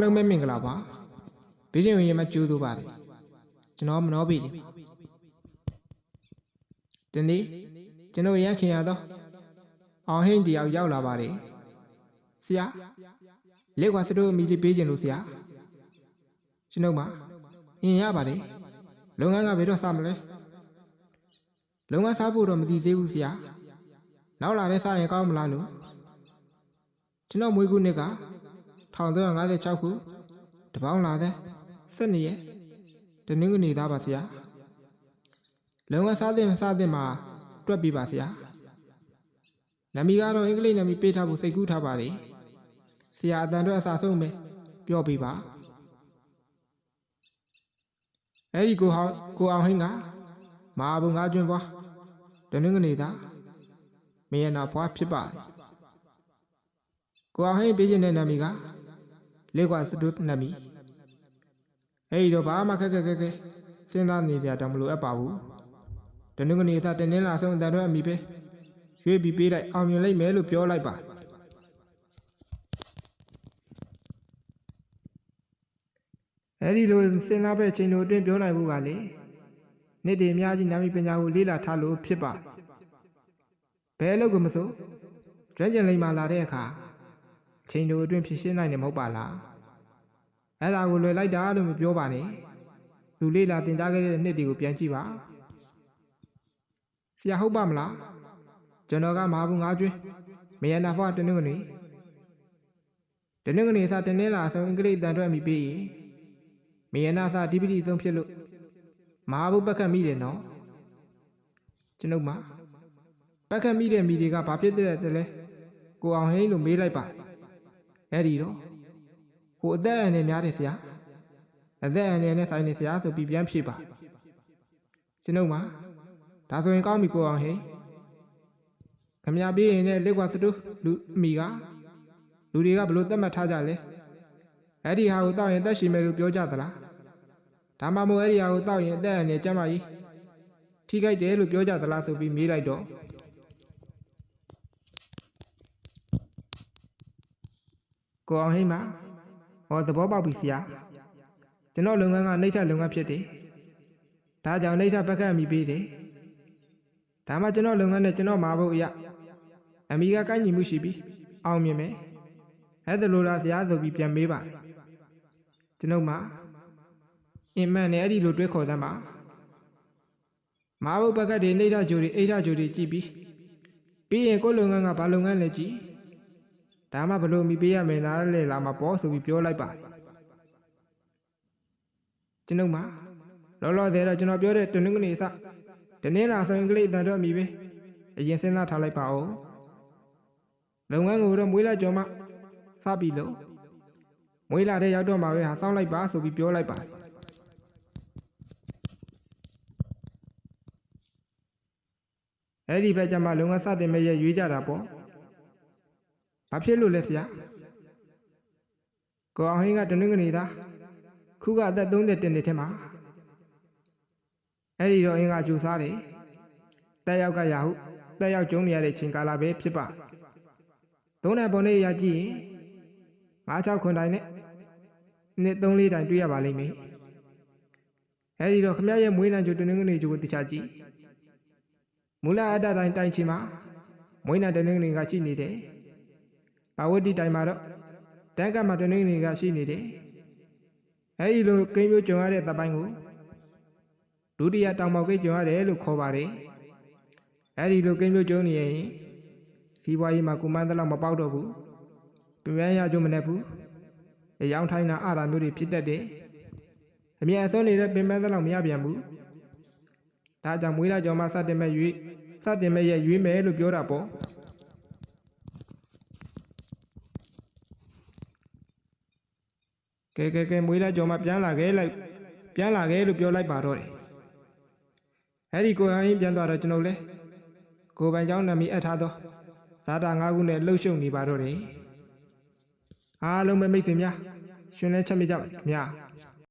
လုံးပဲမင်္ဂလာပါဘေးရင်ရင်မကျိုးသူပါတယ်ကျွန်တော်မနောပြီဒီနေ့ကျွန်တော်ရန်ခင်ရတော့အောင်ဟင်းတယောက်ရောက်လာပါတယ်ဆရာလက်ကွာစတို့အမိလေးပေးခြင်းလို့ဆရာကျွန်တော်မှအင်းရပါတယ်လုပ်ငန်းကဘယ်တော့စမလဲလုပ်ငန်းစားဖို့တော့မသိသေးဘူးဆရာနောက်လာတဲ့စရင်ကောင်းမလားလို့ကျွန်တော်မွေးခုနှစ်က 1356ခုတပေါင်းလာတဲ့12ရက်တနင်္ဂနွေသားပါဆရာလုံငန်းစားတဲ့မစားတဲ့မှာတွက်ပြပါဆရာနမီကတော့အင်္ဂလိပ်နမီပေးထားဖို့စိတ်ကူးထားပါလေဆရာအတန်တော့အစားဆုံးပဲပြောပြပါအဲ့ဒီကိုဟောင်းကိုအောင်ဟင်းကမဟာဘုံငါးကျွန်းပွားတနင်္ဂနွေသားမယနာဖွားဖြစ်ပါတယ်ကိုအောင်ဟင်းပေးခြင်းတဲ့နမီက လေးကွာစတုနမီအဲ့ဒီတော့ဘာမှခက်ခက်ခက်ခက်စဉ်းစားနေကြတော့မလို့အပ်ပါဘူးတနင်္ဂနွေသားတနင်္လာဆုံးအတန်တော့အမိပဲရွေးပြီးပေးလိုက်အောင်မြင်လိုက်မယ်လို့ပြောလိုက်ပါအဲ့ဒီလိုစဉ်းစားပဲချိန်တို့အတွင်းပြောနိုင်မှုကလေနေ့တည်အများကြီးနာမည်ပညာကိုလေ့လာထားလို့ဖြစ်ပါဘယ်အလုပ်ကမစိုးကျွမ်းကျင်လိမ္မာလာတဲ့အခါ ချိန်တို့အတွင်းဖြစ်ရှင်းနိုင်တယ်မဟုတ်ပါလားအဲ့ဒါကိုလွယ်လိုက်တာလို့မပြောပါနဲ့သူလေ့လာသင်ကြားခဲ့တဲ့နှစ်တွေကိုပြန်ကြည့်ပါဆရာဟုတ်ပါမလားကျွန်တော်ကမဟာဘူးငါးကျွေးမယနာဖွားတနင်္ဂနွေတနင်္ဂနွေစာတနင်္လာအဆုံးအင်္ဂလိပ်တန်ထွက်မိပြီးရင်မယနာစာဒီပတိဆုံးဖြစ်လို့မဟာဘူးပက္ခတ်မိတယ်နော်ကျွန်ုပ်မှာပက္ခတ်မိတဲ့မိတွေကဘာဖြစ်တဲ့လဲကိုအောင်ဟင်းလို့မေးလိုက်ပါ အဲ့ဒီတော့ဟိုအသက်အန္တရာယ်များတယ်ဆရာအသက်အန္တရာယ်နဲ့ဆိုင်နေဆရာဆိုပြီးပြန်ဖြေပါကျွန်ုပ်မှာဒါဆိုရင်ကောင်းပြီကိုအောင်ဟင်းခမရပေးရင်လည်းလက်ကွာစတုလူအမိကလူတွေကဘလို့သတ်မှတ်ထားကြလဲအဲ့ဒီဟာကိုတောက်ရင်တက်ရှိမယ်လို့ပြောကြသလားဒါမှမဟုတ်အဲ့ဒီဟာကိုတောက်ရင်အသက်အန္တရာယ်ကျန်းမာရေးထိခိုက်တယ်လို့ပြောကြသလားဆိုပြီးမေးလိုက်တော့ ကိုအောင်ဟိမဟောသဘောပေါက်ပြီဆရာကျွန်တော်လုပ်ငန်းကနှိမ့်ထလုပ်ငန်းဖြစ်တယ်ဒါကြောင့်နှိမ့်ထဘက်ကမိပေးတယ်ဒါမှကျွန်တော်လုပ်ငန်းနဲ့ကျွန်တော်မှာဖို့အရာအမိကကိုင်းညီမှုရှိပြီးအောင်မြင်မယ်အဲ့ဒါလိုလားဆရာဆိုပြီးပြန်မေးပါကျွန်ုပ်မှာအင်မန်နဲ့အဲ့ဒီလိုတွေးခေါ်သမ်းပါမာဘုတ်ဘက်ကတည်းနှိမ့်ထဂျိုတွေအိဋ္ဌဂျိုတွေကြည့်ပြီးပြီးရင်ကိုယ်လုပ်ငန်းကဘာလုပ်ငန်းလဲကြည့် ဒါမှဘလို့မိပေးရမယ်လားလေလာမပေါ်ဆိုပြီးပြောလိုက်ပါကျွန်ုပ်မှာလောလောဆယ်တော့ကျွန်တော်ပြောတဲ့တနင်္ဂနွေစတနင်္လာဆိုရင်ကလေးအတန်တော့မိပဲအရင်စဉ်းစားထားလိုက်ပါဦးလုပ်ငန်းကိုတော့မွေးလာကြော်မှစပြီလို့မွေးလာတဲ့ရောက်တော့မှပဲဟာစောင်းလိုက်ပါဆိုပြီးပြောလိုက်ပါအဲ့ဒီဘက်ကျမှလုပ်ငန်းစတင်မဲ့ရရွေးကြတာပေါ့ ဘာဖြစ်လို့လဲဆရာကိုအောင်ဟင်းကတနင်္ဂနွေသားခုကအသက်30နှစ်ထဲမှာအဲ့ဒီတော့အင်းကကြိုစားတယ်တက်ရောက်ကရဟုတက်ရောက်ကျုံနေရတဲ့ချိန်ကာလပဲဖြစ်ပါသုံးတဲ့ပုံလေးရကြည့်ရင်9 6ခွန်တိုင်နဲ့နှစ်3 4တိုင်တွေ့ရပါလိမ့်မယ်အဲ့ဒီတော့ခမရရဲ့မွေးနံကြိုတနင်္ဂနွေကြိုကိုတခြားကြည့်မူလအတ္တတိုင်းတိုင်ချင်းမှာမွေးနံတနင်္ဂနွေကရှိနေတယ် ဘာဝတိတိုင်မှာတော့တန်းကမှာတနင်္ဂနွေကရှိနေတယ်အဲဒီလိုကိန်းမျိုးကြုံရတဲ့တပ်ပိုင်းကိုဒုတိယတောင်ပေါက်ကိန်းကြုံရတယ်လို့ခေါ်ပါတယ်အဲဒီလိုကိန်းမျိုးကြုံနေရင်စီးပွားရေးမှာကုမန်းတလောက်မပေါက်တော့ဘူးပြန်ရကြုံမနဲ့ဘူးအယောင်ထိုင်းတာအရာမျိုးတွေဖြစ်တတ်တယ်အမြဲအစွန်းနေတဲ့ပင်ပန်းတလောက်မရပြန်ဘူးဒါကြောင့်မွေးလာကြောင်မှစတင်မဲ့၍စတင်မဲ့ရဲ့ရွေးမယ်လို့ပြောတာပေါ့ ကဲကဲကဲမွေးလာကြော်မှပြန်လာခဲ့လိုက်ပြန်လာခဲ့လို့ပြောလိုက်ပါတော့တယ်အဲ့ဒီကိုဟန်ရင်ပြန်သွားတော့ကျွန်တော်လဲကိုပိုင်เจ้าနာမည်အပ်ထားသောဇာတာ၅ခုနဲ့လှုပ်ရှုပ်နေပါတော့တယ်အားလုံးပဲမိတ်ဆွေများရှင်လဲချက်မိကြပါခင်ဗျာ